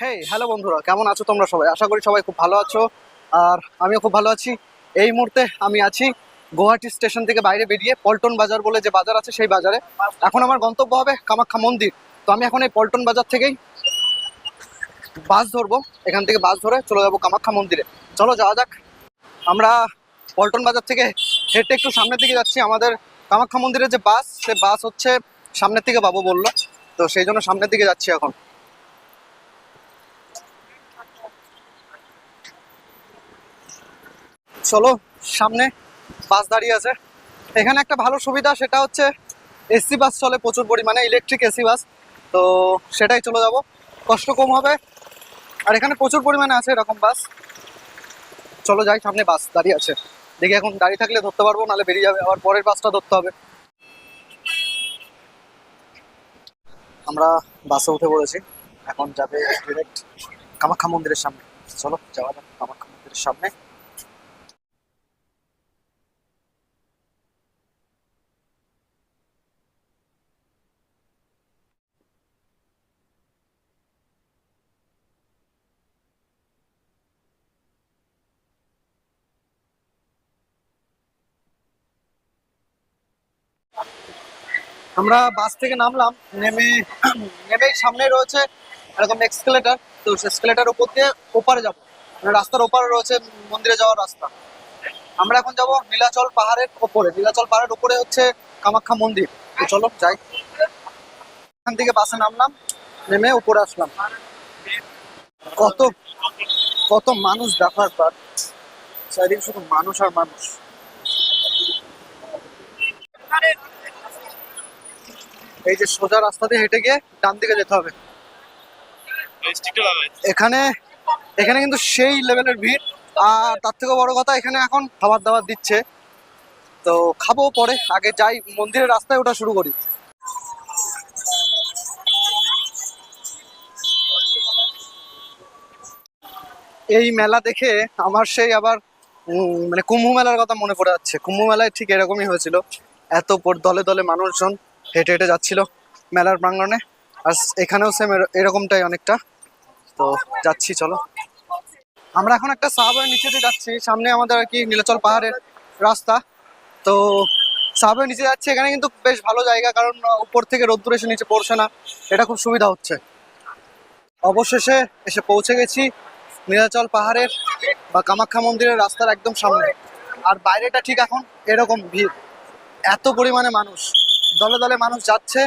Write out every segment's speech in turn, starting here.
Hey hello বন্ধুরা, কেমন আছো তোমরা সবাই? আশা করি সবাই খুব ভালো আছো। আর আমিও খুব ভালো আছি। এই মুহূর্তে আমি আছি গুয়াহাটি স্টেশন থেকে বাইরে বেরিয়ে পল্টন বাজার বলে যে বাজার আছে সেই বাজারে। এখন আমার গন্তব্য হবে কামাখ্যা মন্দির। তো আমি এখন এই পল্টন বাজার থেকেই বাস ধরবো। এখান থেকে বাস ধরে চলে যাব কামাখ্যা মন্দিরে। চলো যাওয়া যাক। আমরা পল্টন বাজার থেকে হেঁটে একটু সামনের দিকে যাচ্ছি। আমাদের কামাখ্যা মন্দিরের যে বাস, সে বাস হচ্ছে সামনের দিকে বাবু বলল। তো সেই জন্য সামনের দিকে যাচ্ছি এখন। চলো, সামনে বাস দাঁড়িয়ে আছে। এখানে একটা ভালো সুবিধা, সেটা হচ্ছে এসি বাস চলে প্রচুর পরিমাণে ইলেকট্রিক এসি বাস তো সেটাই চলে যাব। কষ্ট কম হবে। আর এখানে প্রচুর পরিমাণে আছে এরকম বাস চলো যাই, সামনে বাস দাঁড়িয়ে আছে। দেখি এখন দাঁড়িয়ে থাকলে ধরতে পারব, নাহলে বেরিয়ে যাবে। আবার পরের বাসটা ধরতে হবে। আমরা বাসে উঠে পড়েছি। এখন যাবে ডিরেক্ট কামাখ্যা মন্দিরের সামনে। চলো, যাওয়া যাক কামাখ্যা মন্দিরের সামনে। আমরা বাস থেকে নামলাম, নেমে, নেমেই সামনে রয়েছে এরকম এক্সকেলেটার তো এক্সকেলেটার উপর দিয়ে ওপারে যাব। মানে রাস্তার ওপারে রয়েছে মন্দিরে যাওয়ার রাস্তা। আমরা এখন যাব নীলাচল পাহাড়ের ওপরে। নীলাচল পাহাড়ের উপরে হচ্ছে কামাখ্যা মন্দির। তো চলো যাই। এখান থেকে বাসে নামলাম, নেমে উপরে আসলাম। কত কত মানুষ দেখার পর, চারিদিকে শুধু মানুষ আর মানুষ। এই যে সোজা রাস্তা দিয়ে হেঁটে গিয়ে ডান দিকে যেতে হবে। এখানে এখানে কিন্তু সেই লেভেলের ভিড়। আর তার থেকে বড় কথা এখানে এখন খাবার দাবার দিচ্ছে। তো খাব পরে আগে যাই মন্দিরের রাস্তায় ওঠা শুরু করি। এই মেলা দেখে আমার সেই আবার উম, মানে কুম্ভ মেলার কথা মনে পড়ে যাচ্ছে। কুম্ভ মেলায় ঠিক এরকমই হয়েছিল। এত দলে দলে মানুষজন হেঁটে হেঁটে যাচ্ছিল মেলার প্রাঙ্গণে। আর এখানেও সেম এরকমটাই অনেকটা। তো যাচ্ছি, চলো। আমরা এখন একটা সাহাবের নিচে দিয়ে যাচ্ছি। সামনে আমাদের আর কি নীলাচল পাহাড়ের রাস্তা। তো সাহাবের নিচে যাচ্ছি। এখানে কিন্তু বেশ ভালো জায়গা, কারণ উপর থেকে রোদ্দুর এসে নিচে পড়ছে না। এটা খুব সুবিধা হচ্ছে। অবশেষে এসে পৌঁছে গেছি নীলাচল পাহাড়ের বা কামাখ্যা মন্দিরের রাস্তার একদম সামনে। আর বাইরেটা ঠিক এখন এরকম ভিড়। এত পরিমাণে মানুষ। দলে দলে মানুষ যাচ্ছে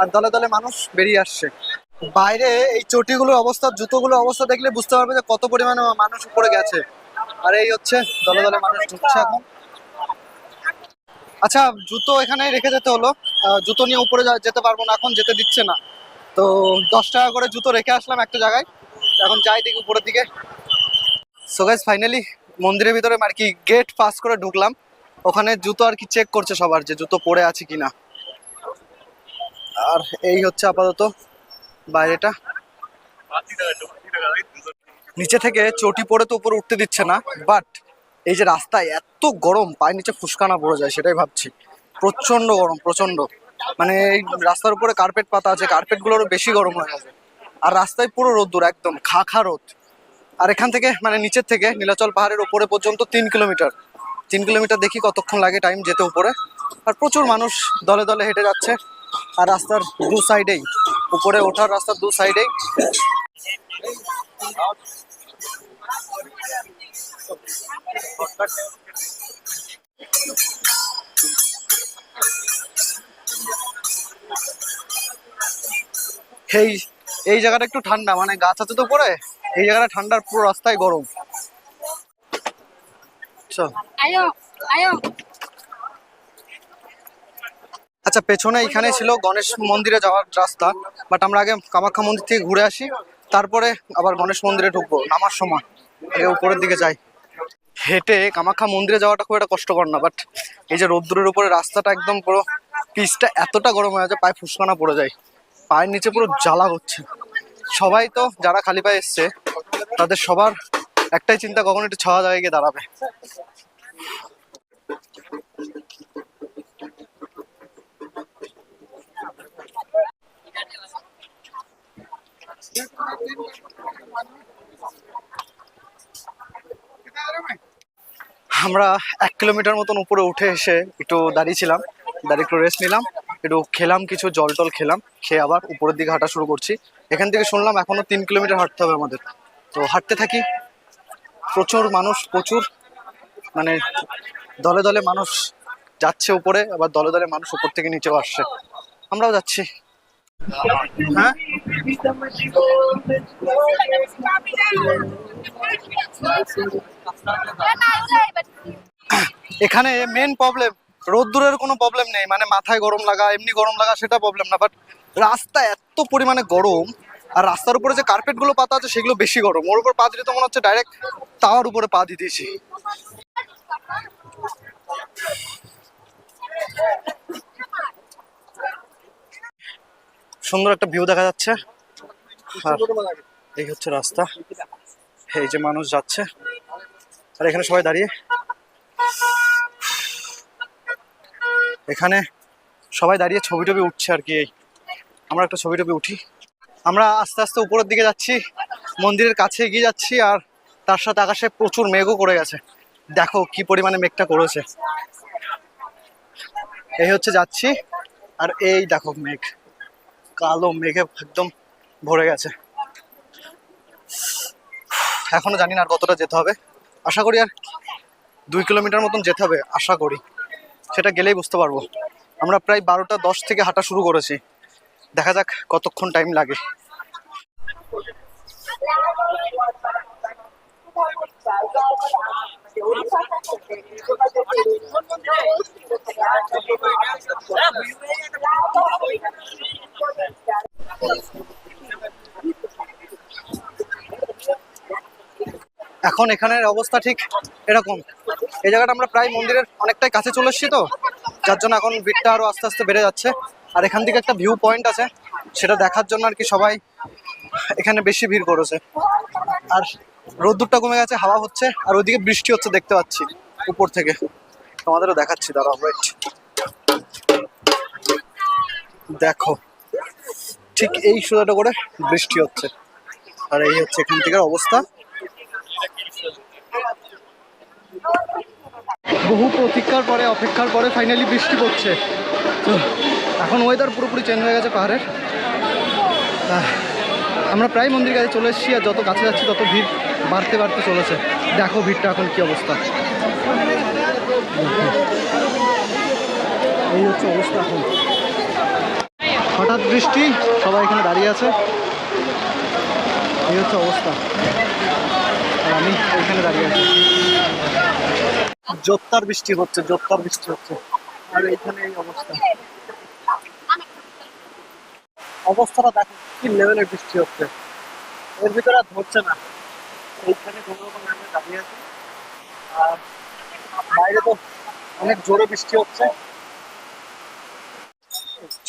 আর দলে দলে মানুষ বেরিয়ে আসছে। বাইরে এই চটিগুলোর অবস্থা জুতোগুলোর অবস্থা দেখলে বুঝতে পারবে যে কত পরিমাণে মানুষ উপরে গেছে। আর এই হচ্ছে দলে দলে মানুষ ঢুকছে এখন। আচ্ছা জুতো এখানে রেখে যেতে হলো। জুতো নিয়ে উপরে যেতে পারব না এখন, যেতে দিচ্ছে না। তো দশ টাকা করে জুতো রেখে আসলাম একটা জায়গায়। এখন যাই দেখি উপরের দিকে। সো গাইস ফাইনালি মন্দিরের ভিতরে আর কি গেট পাস করে ঢুকলাম। ওখানে জুতো আর কি চেক করছে সবার যে জুতো পরে আছে কিনা। আর এই হচ্ছে আপাতত বাইরেটা। নিচে থেকে চটি পরে তো উপরে উঠতে দিচ্ছে না বাট এই যে রাস্তায় এত গরম, পায়ের নিচে ফুসকানা পড়ে যায়, সেটাই ভাবছি। প্রচণ্ড গরম প্রচণ্ড মানে এই রাস্তার উপরে কার্পেট পাতা আছে কার্পেট গুলোরও বেশি গরম হয়ে গেছে। আর রাস্তায় পুরো রোদ্দুর, একদম খা খা রোদ। আর এখান থেকে মানে নিচের থেকে, নীলাচল পাহাড়ের উপরে পর্যন্ত তিন কিলোমিটার। তিন কিলোমিটার দেখি কতক্ষণ লাগে টাইম যেতে উপরে। আর প্রচুর মানুষ দলে দলে হেঁটে যাচ্ছে। আর রাস্তার দু সাইডেই উপরে ওঠার রাস্তার দু সাইডেই এই এই জায়গাটা একটু ঠান্ডা মানে গাছ আছে তো পরে এই জায়গাটা ঠান্ডার পুরো রাস্তায় গরম। চল। আয়ো আয়ো। আচ্ছা পেছনে এখানে ছিল গণেশ মন্দিরে যাওয়ার রাস্তা বাট আমরা আগে কামাখ্যা মন্দির থেকে ঘুরে আসি, তারপরে আবার গণেশ মন্দিরে ঢুকবো, নামার সময়, আগে উপরের দিকে যাই। হেঁটে কামাখ্যা মন্দিরে যাওয়াটা খুব একটা কষ্টকর না বাট এই যে রোদ্দুরের উপরে রাস্তাটা একদম পুরো পিচটা এতটা গরম হয়ে আছে, পায়ে ফুসকানা পড়ে যায়, পায়ের নিচে পুরো জ্বালা হচ্ছে। সবাই তো যারা খালি পায়ে এসছে, তাদের সবার একটাই চিন্তা, কখন একটু ছাওয়া জায়গায় গিয়ে দাঁড়াবে। আমরা এক কিলোমিটার মতন উপরে উঠে এসে একটু দাঁড়িয়েছিলাম, দাঁড়িয়ে একটু রেস্ট নিলাম, একটু খেলাম, কিছু জল টল খেলাম, খেয়ে আবার উপরের দিকে হাঁটা শুরু করছি। এখান থেকে শুনলাম এখনও তিন কিলোমিটার হাঁটতে হবে আমাদের। তো হাঁটতে থাকি, প্রচুর মানুষ, প্রচুর মানে দলে দলে মানুষ যাচ্ছে উপরে, আবার দলে দলে মানুষ উপর থেকে নিচেও আসছে। আমরাও যাচ্ছি। এখানে মেন প্রবলেম রোদ্দুরের কোনো প্রবলেম নেই মানে মাথায় গরম লাগা, এমনি গরম লাগা সেটা প্রবলেম না বাট রাস্তা এত পরিমাণে গরম, আর রাস্তার উপরে যে কার্পেটগুলো পাতা আছে সেগুলো বেশি গরম, ওর উপর পা দিলে তো মনে হচ্ছে ডাইরেক্ট তাওয়ার উপরে পা দিয়ে দিয়েছি। সুন্দর একটা ভিউ দেখা যাচ্ছে। আর এই হচ্ছে রাস্তা। এই যে মানুষ যাচ্ছে। আর এখানে সবাই দাঁড়িয়ে। এখানে সবাই দাঁড়িয়ে ছবি টবি উঠছে আর কি। এই আমরা একটা ছবি টবি উঠি। আমরা আস্তে আস্তে উপরের দিকে যাচ্ছি। মন্দিরের কাছে এগিয়ে যাচ্ছি আর তার সাথে আকাশে প্রচুর মেঘও করে গেছে। দেখো কি পরিমাণে মেঘটা করেছে। এই হচ্ছে যাচ্ছি। আর এই দেখো মেঘ। কালো মেঘে একদম ভরে গেছে। এখনও জানি না আর কতটা যেতে হবে। আশা করি আর দুই কিলোমিটার মতন যেতে হবে, আশা করি। সেটা গেলেই বুঝতে পারব। আমরা প্রায় বারোটা দশ থেকে হাঁটা শুরু করেছি। দেখা যাক কতক্ষণ টাইম লাগে। এখন এখানের অবস্থা ঠিক এরকম। এই জায়গাটা আমরা প্রায় মন্দিরের অনেকটাই কাছে চলে এসেছি তো, যার জন্য এখন ভিড়টা আরও আস্তে আস্তে বেড়ে যাচ্ছে। আর এখান থেকে একটা ভিউ পয়েন্ট আছে, সেটা দেখার জন্য আর কি সবাই এখানে বেশি ভিড় করেছে। আর রোদ্দুরটা কমে গেছে, হাওয়া হচ্ছে, আর ওইদিকে বৃষ্টি হচ্ছে দেখতে পাচ্ছি, উপর থেকে। তোমাদেরও দেখাচ্ছি, দাঁড়াও ওয়েট দেখো, ঠিক এই সোজাটা করে বৃষ্টি হচ্ছে, আর এই হচ্ছে এখান থেকে অবস্থা। বহু প্রতীক্ষার পরে, অপেক্ষার পরে ফাইনালি বৃষ্টি পড়ছে। তো, এখন ওয়েদার পুরোপুরি চেঞ্জ হয়ে গেছে পাহাড়ের। আমরা প্রায় মন্দির কাছে চলে এসেছি, আর যত কাছে যাচ্ছি তত ভিড়। বাড়তে বাড়তে চলেছে। দেখো ভিড়টা এখন কি অবস্থা। এই হচ্ছে অবস্থা এখন। হঠাৎ বৃষ্টি, সবাই এখানে দাঁড়িয়ে আছে। এই হচ্ছে অবস্থা। আমি এখানে দাঁড়িয়ে আছি। জোত্তার বৃষ্টি হচ্ছে জোত্তার বৃষ্টি হচ্ছে। আর এইখানে এই অবস্থা। অবস্থাটা দেখো, কি লেভেলের বৃষ্টি হচ্ছে। এর ভিতরে ধরছে না। এইখানে কোনো রকম আমি দাঁড়িয়ে আছি। আর বাইরে তো অনেক জোরে বৃষ্টি হচ্ছে।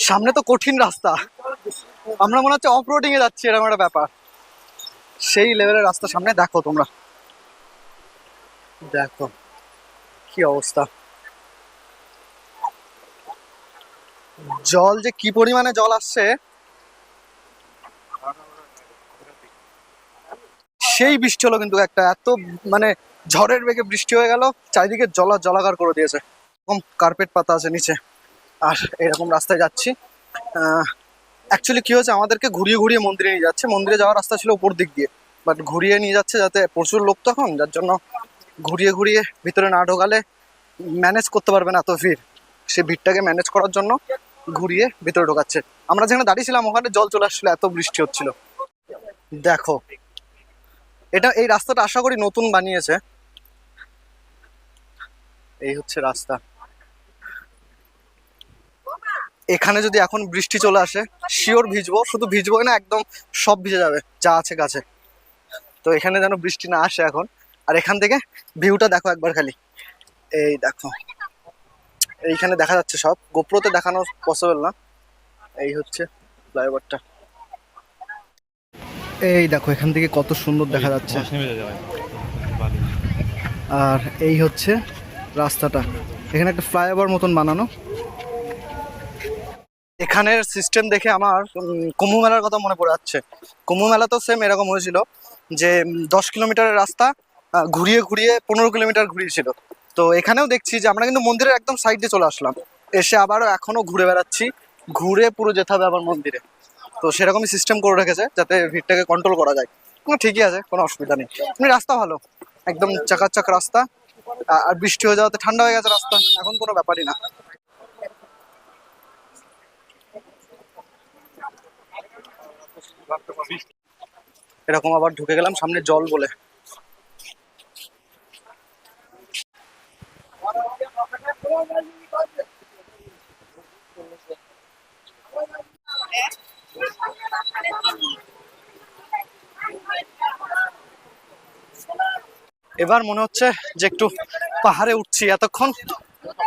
সামনে তো কঠিন রাস্তা। আমরা মনে হচ্ছে অফ রোডিং এ যাচ্ছি, এরকম একটা ব্যাপার। সেই লেভেলের রাস্তা সামনে, দেখো তোমরা। দেখো কি অবস্থা। জল যে কি পরিমাণে জল আসছে সেই বৃষ্টি হলো কিন্তু একটা এত মানে ঝড়ের বেগে বৃষ্টি হয়ে গেল, চারিদিকে জলা জলাকার করে দিয়েছে। এরকম কার্পেট পাতা আছে নিচে। আর এরকম রাস্তায় যাচ্ছি। অ্যাকচুয়ালি কি হয়েছে, আমাদেরকে ঘুরিয়ে ঘুরিয়ে মন্দিরে নিয়ে যাচ্ছে। মন্দিরে যাওয়ার রাস্তা ছিল উপর দিক দিয়ে। বাট ঘুরিয়ে নিয়ে যাচ্ছে যাতে প্রচুর লোক তখন, যার জন্য ঘুরিয়ে ঘুরিয়ে ভিতরে না ঢোকালে ম্যানেজ করতে পারবে না এত ভিড়। সে ভিড়টাকে ম্যানেজ করার জন্য ঘুরিয়ে ভিতরে ঢোকাচ্ছে। আমরা যেখানে দাঁড়িয়েছিলাম ওখানে জল চলে আসছিল, এত বৃষ্টি হচ্ছিল। দেখো এটা, এই রাস্তাটা আশা করি নতুন বানিয়েছে। এই হচ্ছে রাস্তা। এখানে যদি এখন বৃষ্টি চলে আসে, শিওর ভিজবো, শুধু ভিজবো না, একদম সব ভিজে যাবে, যা আছে গাছে। তো এখানে যেন বৃষ্টি না আসে এখন। আর এখান থেকে ভিউটা দেখো একবার খালি। এই দেখো। এইখানে দেখা যাচ্ছে সব। গোপ্রোতে দেখানো পসিবল না। এই হচ্ছে ফ্লাইওভারটা। এই দেখো এখান থেকে কত সুন্দর দেখা যাচ্ছে। আর এই হচ্ছে রাস্তাটা। এখানে একটা ফ্লাইওভার মতন বানানো। এখানের সিস্টেম দেখে আমার কুম্ভ মেলার কথা মনে পড়ে যাচ্ছে। কুম্ভ মেলা তো সেম এরকম হয়েছিল যে দশ কিলোমিটারের রাস্তা ঘুরিয়ে ঘুরিয়ে পনেরো কিলোমিটার ঘুরিয়েছিল। তো এখানেও দেখছি যে আমরা কিন্তু মন্দিরের একদম সাইডে চলে আসলাম। এসে আবারও এখনও ঘুরে বেড়াচ্ছি। ঘুরে পুরো যেতে হবে আবার মন্দিরে। তো সেরকমই সিস্টেম করে রেখেছে যাতে ভিড়টাকে কন্ট্রোল করা যায়। ঠিকই আছে, কোনো অসুবিধা নেই। এমনি রাস্তা ভালো, একদম চাকাচাক রাস্তা। আর বৃষ্টি হয়ে যাওয়াতে ঠান্ডা হয়ে গেছে রাস্তা, এখন কোনো ব্যাপারই না। এরকম আবার ঢুকে গেলাম সামনে জল বলে। এবার মনে হচ্ছে যে একটু পাহাড়ে উঠছি। এতক্ষণ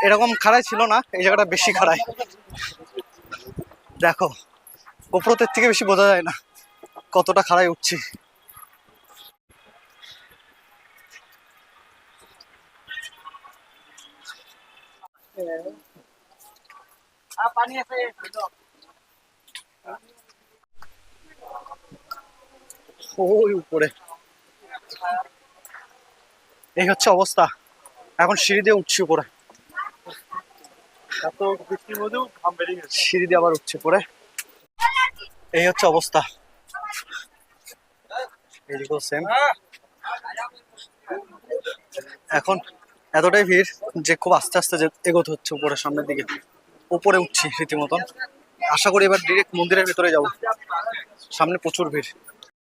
এরকম খাড়াই ছিল না, এই জায়গাটা বেশি খাড়াই। দেখো গোপ্রতের থেকে বেশি বোঝা যায় না কতটা খাড়াই উঠছি। ওই উপরে। এই হচ্ছে অবস্থা। এখন সিঁড়ি দিয়ে উঠছি উপরে। সিঁড়ি দিয়ে আবার উঠছে পরে এই হচ্ছে অবস্থা। সেম এখন এতটাই ভিড় যে খুব আস্তে আস্তে যে এগোতে হচ্ছে উপরের সামনের দিকে। উপরে উঠছি রীতিমতন। আশা করি এবার ডিরেক্ট মন্দিরের ভেতরে যাব। সামনে প্রচুর ভিড়।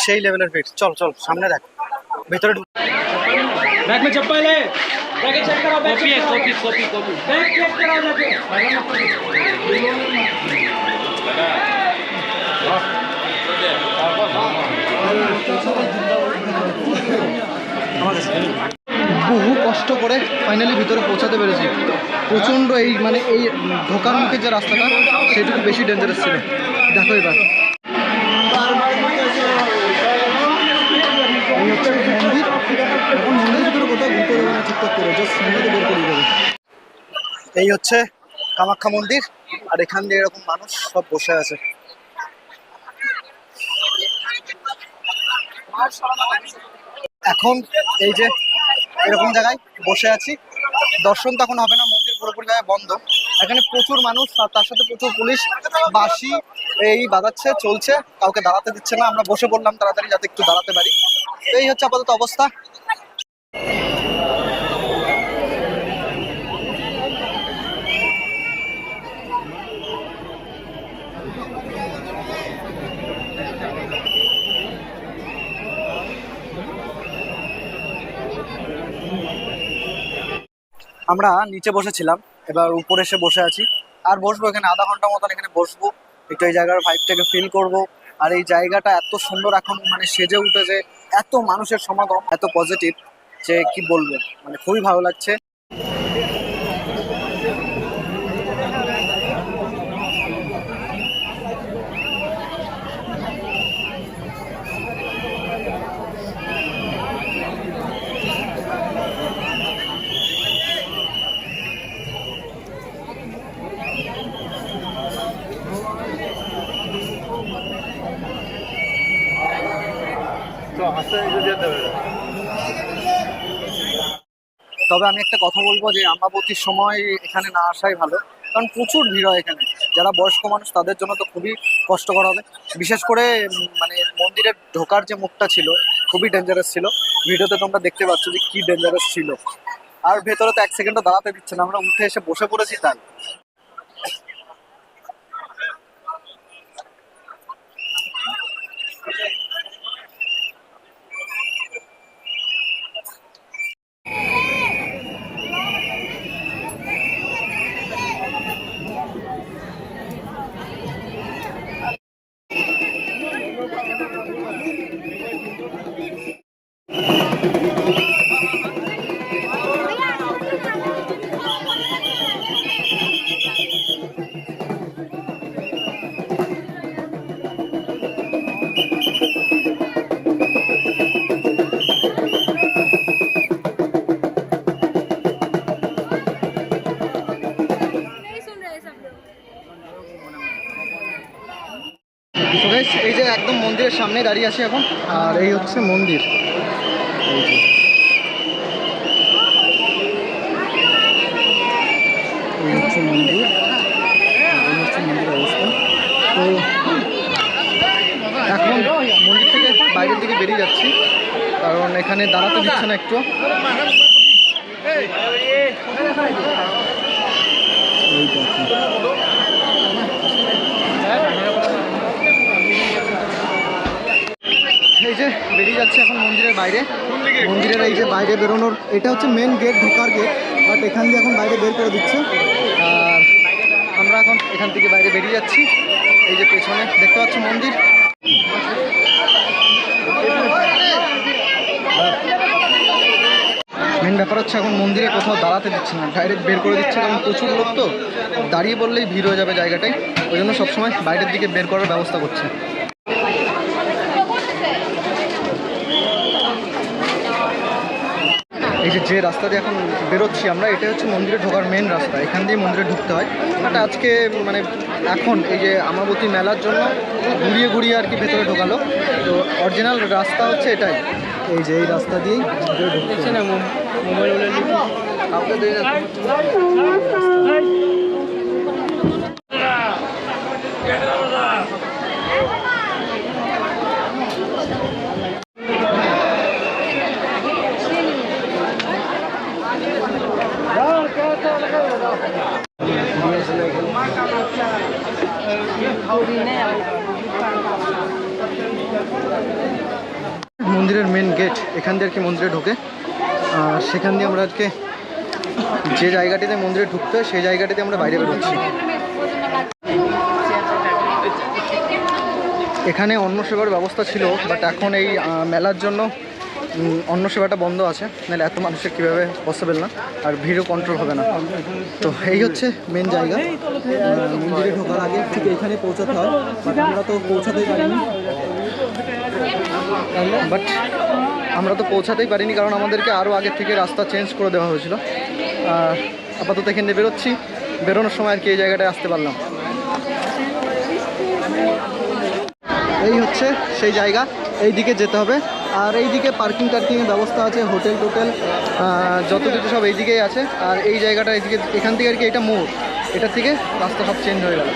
সেই লেভেলের ভিড় চল চল সামনে দেখ ভেতরে ঢুক बैग में चप्पल है बैग चेक करो बैग कॉपी है copy copy copy bag check कराओ जाके বহু কষ্ট করে ফাইনালি ভিতরে পৌঁছাতে পেরেছি প্রচণ্ড এই মানে এই ঢোকার মুখে যে রাস্তাটা সেটুকু বেশি ডেঞ্জারাস ছিল দেখো এবার এই হচ্ছে কামাখ্যা মন্দির, আর এখান দিয়ে এরকম মানুষ সব বসে আছে। এখন এই যে এরকম জায়গায় বসে আছি। দর্শন তখন হবে না, মন্দির পুরোপুরিভাবে বন্ধ। এখানে প্রচুর মানুষ, আর তার সাথে প্রচুর পুলিশ, বাসি এই বাজাচ্ছে, চলছে। কাউকে দাঁড়াতে দিচ্ছে না, আমরা বসে পড়লাম তাড়াতাড়ি যাতে একটু দাঁড়াতে পারি। এই হচ্ছে আপাতত অবস্থা। আমরা নিচে বসেছিলাম, এবার উপরে এসে বসে আছি। আর বসবো এখানে আধা ঘণ্টা মতন এখানে বসবো। একটু এই জায়গার ভাইবটাকে ফিল করব। আর এই জায়গাটা এত সুন্দর এখন মানে সেজে উঠেছে, এত মানুষের সমাগম, এত পজিটিভ যে কি বলব মানে খুবই ভালো লাগছে। তবে আমি একটা কথা বলব যে আমাবতীর সময় এখানে না আসাই ভালো। কারণ প্রচুর ভিড় হয় এখানে। যারা বয়স্ক মানুষ, তাদের জন্য তো খুবই কষ্টকর হবে। বিশেষ করে মানে মন্দিরের ঢোকার যে মুখটা ছিল, খুবই ডেঞ্জারাস ছিল। ভিডিওতে তোমরা দেখতে পাচ্ছ যে কি ডেঞ্জারাস ছিল। আর ভেতরে তো এক সেকেন্ডও দাঁড়াতে দিচ্ছে না। আমরা উঠে এসে বসে পড়েছি তাই। মন্দিরের সামনে দাঁড়িয়ে আছি এখন আর এই হচ্ছে মন্দির এই হচ্ছে মন্দির এই হচ্ছে মন্দিরের অবস্থা তো এখন মন্দির থেকে বাইরের দিকে বেরিয়ে যাচ্ছি কারণ এখানে দাঁড়াতে দিচ্ছে না একটু এই দেখুন এই যে বেরিয়ে যাচ্ছে এখন মন্দিরের বাইরে। মন্দিরের এই যে বাইরে বেরোনোর, এটা হচ্ছে মেন গেট ঢোকার গেট বাট এখান দিয়ে এখন বাইরে বের করে দিচ্ছে। আর আমরা এখন এখান থেকে বাইরে বেরিয়ে যাচ্ছি। এই যে পেছনে, দেখতে পাচ্ছ মন্দির? মেন ব্যাপার হচ্ছে এখন মন্দিরে কোথাও দাঁড়াতে দিচ্ছে না। ডাইরেক্ট বের করে দিচ্ছে কারণ প্রচুর লোক তো। দাঁড়িয়ে বললেই ভিড় হয়ে যাবে জায়গাটায়। ওই জন্য সবসময় বাইরের দিকে বের করার ব্যবস্থা করছে। এই যে যে রাস্তা দিয়ে এখন বেরোচ্ছি আমরা এটা হচ্ছে মন্দিরে ঢোকার মেন রাস্তা। এখান দিয়ে মন্দিরে ঢুকতে হয়। বাট আজকে মানে এখন এই যে আমাবতী মেলার জন্য ঘুরিয়ে ঘুরিয়ে আর কি ভেতরে ঢোকালো। তো অরিজিনাল রাস্তা হচ্ছে এটাই। এই যে এই রাস্তা দিয়েই ভেতরে ঢুকছে না। কাউকে মন্দিরের মেন গেট এখান দিয়ে আর কি মন্দিরে ঢোকে। আর সেখান দিয়ে আমরা আজকে যে জায়গাটিতে মন্দিরে ঢুকতে সেই জায়গাটিতে আমরা বাইরে বেরোচ্ছি। এখানে অন্ন সেবার ব্যবস্থা ছিল বাট এখন এই মেলার জন্য অন্ন সেবাটা বন্ধ আছে, নাহলে এত মানুষের কীভাবে পসিবল না? আর ভিড়ও কন্ট্রোল হবে না। তো এই হচ্ছে মেন জায়গা। মন্দিরে ঢোকার আগে ঠিক এখানে পৌঁছাতে হয় আমরা তো পৌঁছাতেই পারিনি। বাট আমরা তো পৌঁছাতেই পারিনি, কারণ আমাদেরকে আরও আগের থেকে রাস্তা চেঞ্জ করে দেওয়া হয়েছিল। আর আপাতত এখানে বেরোচ্ছি, বেরোনোর সময় আর কি এই জায়গাটায় আসতে পারলাম। এই হচ্ছে সেই জায়গা এই দিকে যেতে হবে। আর এই দিকে পার্কিং টার্কিংয়ের ব্যবস্থা আছে? হোটেল টোটেল যত কিছু সব এই দিকেই আছে। আর এই জায়গাটা এইদিকে, এখান থেকে আর কি এটা মোড়। এটার থেকে রাস্তা সব চেঞ্জ হয়ে গেল।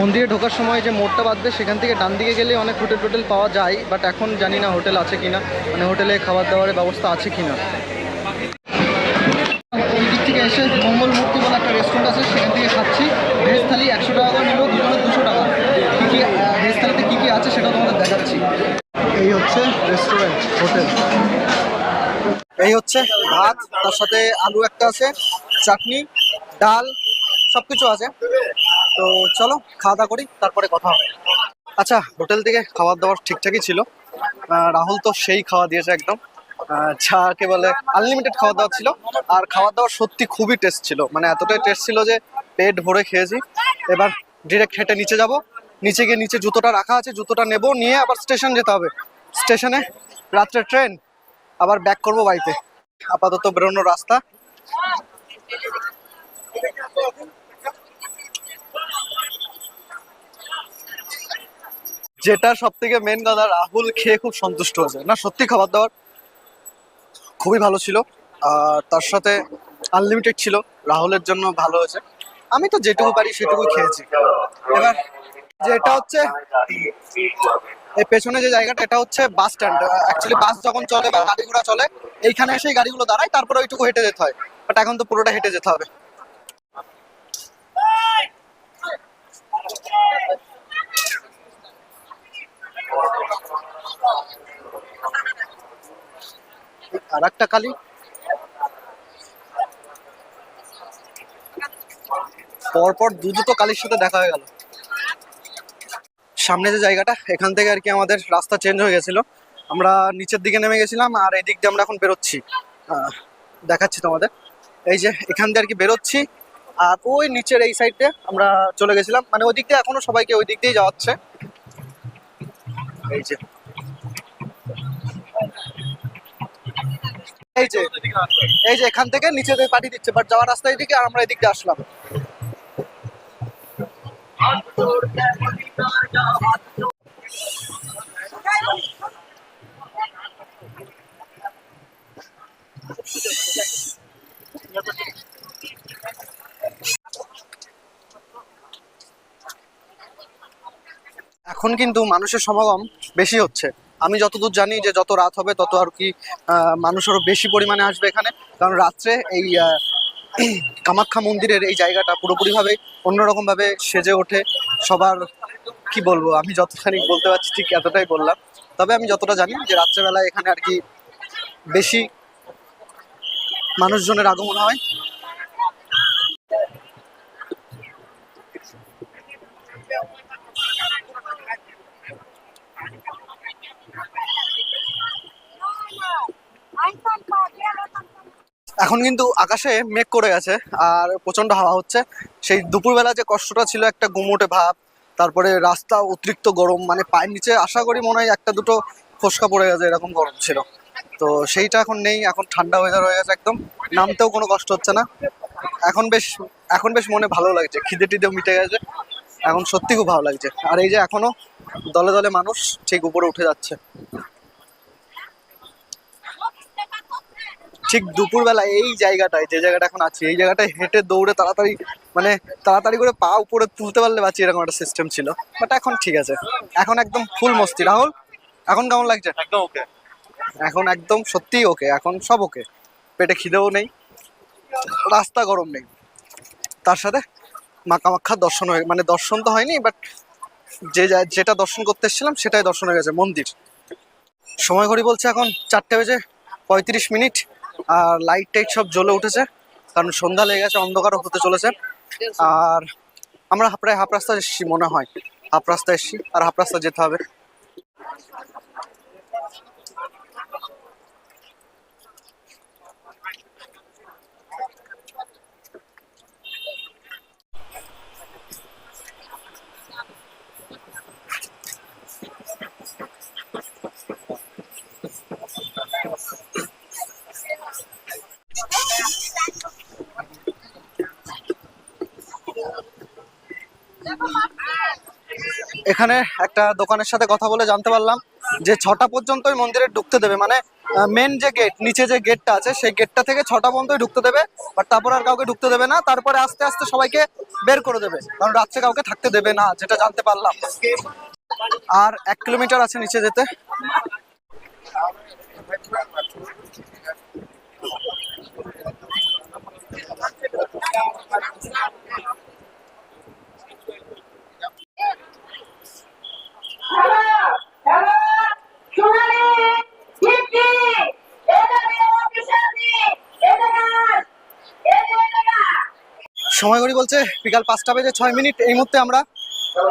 মন্দিরে ঢোকার সময় যে মোড়টা বাঁধবে, সেখান থেকে ডান দিকে গেলে অনেক হোটেল টোটেল পাওয়া যায় বাট এখন জানি না হোটেল আছে কিনা মানে হোটেলে খাবার দাবারের ব্যবস্থা আছে কিনা। এই দিক থেকে এসে মঙ্গল মূর্তি বলে একটা রেস্টুরেন্ট আছে, সেখান থেকে খাচ্ছি। ভেজ থালি একশো টাকা করে নিল, দুজনে দুশো টাকা। কী কী ভেজ থালিতে কী কী আছে সেটা তোমাদের দেখাচ্ছি। এই হচ্ছে রেস্টুরেন্ট হোটেল এই হচ্ছে ভাত, তার সাথে আলু একটা আছে, চাটনি, ডাল সব কিছু আছে। তো চলো, খাওয়া দাওয়া করি, তারপরে কথা হবে। আচ্ছা হোটেল থেকে খাবার দাবার ঠিকঠাকই ছিল। রাহুল তো সেই খাওয়া দিয়েছে একদম। যাকে বলে আনলিমিটেড খাওয়া দাওয়া ছিল। আর খাবার দাওয়া সত্যি খুবই টেস্ট ছিল। মানে এতটাই টেস্ট ছিল যে পেট ভরে খেয়েছি। এবার ডিরেক্ট হেঁটে নিচে যাব। নিচে গিয়ে নিচে জুতোটা রাখা আছে, জুতোটা নেব, নিয়ে আবার স্টেশন যেতে হবে। স্টেশনে রাত্রে ট্রেন, আবার ব্যাক করব বাড়িতে। আপাতত বেরোনোর রাস্তা। যেটা সব থেকে মেন কথা রাহুল খেয়ে খুব সন্তুষ্ট হয়েছে। না, সত্যি খাবার দাবার খুবই ভালো ছিল, আর তার সাথে আনলিমিটেড ছিল। রাহুলের জন্য ভালো হয়েছে। আমি তো যেটুকু পারি সেটুকু খেয়েছি। এবার যেটা হচ্ছে এই পেছনে যে জায়গাটা, এটা হচ্ছে বাস স্ট্যান্ড। অ্যাকচুয়ালি বাস যখন চলে বা গাড়ি ঘোড়া চলে, এইখানে এসে গাড়িগুলো দাঁড়ায়, তারপরে ওইটুকু হেঁটে যেতে হয়। বাট এখন তো পুরোটা হেঁটে যেতে হবে। আর একটা কালি পরপর দু কালির সাথে দেখা হয়ে গেল। সামনে যে জায়গাটা, এখান থেকে আর কি আমাদের রাস্তা চেঞ্জ হয়ে গেছিল। আমরা নিচের দিকে নেমে গেছিলাম আর এই দিক দিয়ে আমরা এখন বেরোচ্ছি। দেখাচ্ছি তোমাদের। এই যে এখান দিয়ে আর কি বেরোচ্ছি। আর ওই নিচের এই সাইডে আমরা চলে গেছিলাম। মানে ওই দিক দিয়ে এখনও সবাইকে ওই দিক দিয়েই যাওয়াচ্ছে এই যে। এই যে এই যে এখান থেকে নিচে দিয়ে পাঠিয়ে দিচ্ছে বাট যাওয়ার রাস্তা এদিকে আর আমরা এদিক দিয়ে আসলাম। এখন কিন্তু মানুষের সমাগম বেশি হচ্ছে। আমি যতদূর জানি যে যত রাত হবে তত আর কি মানুষ আরও বেশি পরিমাণে আসবে এখানে। কারণ রাত্রে এই কামাখ্যা মন্দিরের এই জায়গাটা পুরোপুরিভাবে অন্যরকম ভাবে সেজে ওঠে। সবার, কি বলব, আমি যতখানি বলতে পারছি ঠিক এতটাই বললাম। তবে আমি যতটা জানি যে রাত্রেবেলায় এখানে আর কি বেশি মানুষজনের আগমন হয়। এখন কিন্তু আকাশে মেঘ করে গেছে আর প্রচণ্ড হাওয়া হচ্ছে। সেই দুপুরবেলা যে কষ্টটা ছিল, একটা গুমোটে ভাব, তারপরে রাস্তা অতিরিক্ত গরম মানে পায়ের নিচে আশা করি মনে হয় একটা দুটো ফোসকা পড়ে গেছে এরকম গরম ছিল। তো সেইটা এখন নেই, এখন ঠান্ডা ওয়েদার হয়ে গেছে একদম। নামতেও কোনো কষ্ট হচ্ছে না। এখন বেশ এখন বেশ মনে ভালো লাগছে, খিদে টিদেও মিটে গেছে। এখন সত্যি খুব ভালো লাগছে। আর এই যে এখনও দলে দলে মানুষ ঠিক উপরে উঠে যাচ্ছে। ঠিক দুপুরবেলা এই জায়গাটায় যে জায়গাটা এখন আছে এই জায়গাটায় হেঁটে দৌড়ে তাড়াতাড়ি মানে তাড়াতাড়ি করে পা উপরে তুলতে পারলে বাঁচি এরকম একটা সিস্টেম ছিল। বাট এখন ঠিক আছে। এখন একদম ফুল মস্তি। রাহুল এখন কেমন লাগছে? একদম ওকে এখন একদম সত্যিই ওকে এখন সব ওকে পেটে খিদেও নেই রাস্তা গরম নেই। তার সাথে মা কামাখ্যার দর্শন হয়ে মানে দর্শন তো হয়নি বাট যে যেটা দর্শন করতে এসেছিলাম সেটাই দর্শন হয়ে গেছে মন্দির। সময় ঘড়ি বলছে এখন চারটে বেজে পঁয়ত্রিশ মিনিট। আর লাইট টাইট সব জ্বলে উঠেছে, কারণ সন্ধ্যা লেগে গেছে অন্ধকারও হতে চলেছে। আর আমরা প্রায় হাফ রাস্তা এসেছি, মনে হয়। হাফ রাস্তা এসেছি, আর হাফ রাস্তা যেতে হবে। এখানে একটা দোকানের সাথে কথা বলে জানতে পারলাম যে ছটা পর্যন্তই মন্দিরে ঢুকতে দেবে। মানে মেন যে গেট নিচে যে গেটটা আছে, সেই গেটটা থেকে ছটা পর্যন্তই ঢুকতে দেবে বাট তারপর আর কাউকে ঢুকতে দেবে না। তারপরে আস্তে আস্তে সবাইকে বের করে দেবে, কারণ রাত্রে কাউকে থাকতে দেবে না, যেটা জানতে পারলাম। আর এক কিলোমিটার আছে নিচে যেতে। সোনালি, টিপটি এদারে অফিসারি এদারাস এদারা সময় ঘড়ি বলছে, বিকাল পাঁচটা বেজে ছয় মিনিট, এই মুহূর্তে আমরা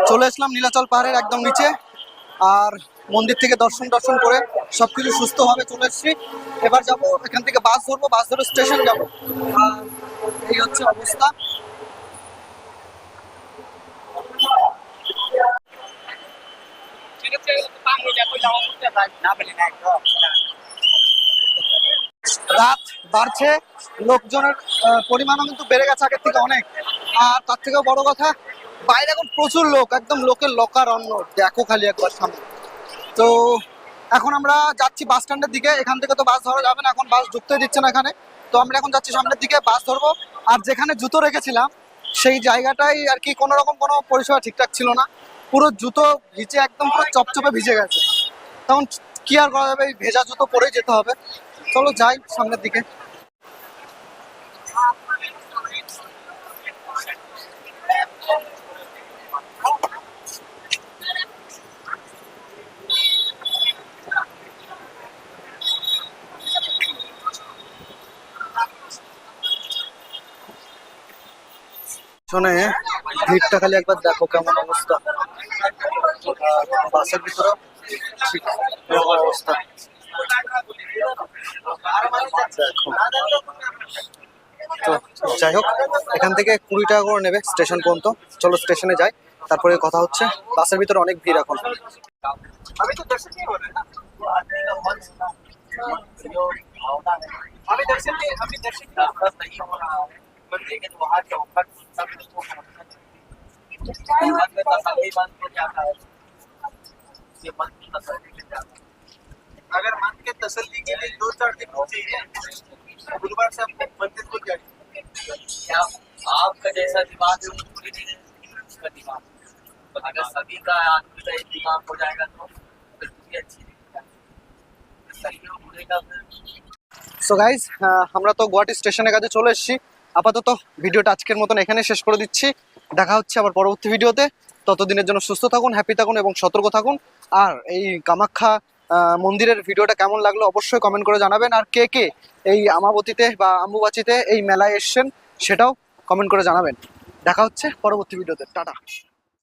চলে আসলাম নীলাচল পাহাড়ের একদম নিচে। আর মন্দির থেকে দর্শন দর্শন করে সবকিছু সুস্থভাবে চলে এসেছি। এবার যাব, এখান থেকে বাস ধরবো, বাস ধরে স্টেশন যাব। আর এই হচ্ছে অবস্থা। রাত বাড়ছে, লোকজনের পরিমাণও কিন্তু বেড়ে গেছে আগের থেকে অনেক। আর তার থেকেও বড় কথা, বাইরে এখন প্রচুর লোক, একদম লোকের লোকার অন্য। দেখো খালি একবার সামনে। তো এখন আমরা যাচ্ছি বাস স্ট্যান্ডের দিকে। এখান থেকে তো বাস ধরা যাবে না, এখন বাস ঢুকতে দিচ্ছে না এখানে। তো আমরা এখন যাচ্ছি সামনের দিকে, বাস ধরবো। আর যেখানে জুতো রেখেছিলাম, সেই জায়গাটাই আর কি কোনো রকম কোনো পরিষেবা ঠিকঠাক ছিল না। পুরো জুতো ভিজে একদম পুরো চপচপে ভিজে গেছে। তখন কি আর করা যাবে? এই ভেজা জুতো পরে যেতে হবে। চলো যাই সামনের দিকে। শোনে, ভিড়টা খালি একবার দেখো কেমন অবস্থা। বাসের অবস্থা তো যাই হোক এখান থেকে কুড়ি টাকা করে নেবে স্টেশন পর্যন্ত। চলো স্টেশনে যাই তারপরে কথা হচ্ছে। বাসের ভিতরে অনেক ভিড় এখন। আমি ये मन की तसल्ली के जाता है अगर मन के तसल्ली के लिए दो चार दिन चाहिए गुरुवार से आपको मंदिर को जाइए क्या आपका जैसा दिमाग है वो पूरी नहीं है उसका दिमाग अगर सभी का आदमी का एक दिमाग हो जाएगा तो फिर दुनिया अच्छी नहीं सही हो बुरे का फिर সো গাইজ আমরা তো গুয়াহাটি স্টেশনের কাছে চলে এসেছি আপাতত ভিডিওটা আজকের মতন এখানে শেষ করে দিচ্ছি দেখা হচ্ছে আবার পরবর্তী ভিডিওতে ততদিনের জন্য সুস্থ থাকুন হ্যাপি থাকুন এবং সতর্ক থাকুন আর এই কামাখ্যা মন্দিরের ভিডিওটা কেমন লাগল অবশ্যই কমেন্ট করে জানাবেন। আর কে কে এই আমাবতীতে বা আম্বুবাচিতে এই মেলায় এসছেন সেটাও কমেন্ট করে জানাবেন। দেখা হচ্ছে পরবর্তী ভিডিওতে। টাটা।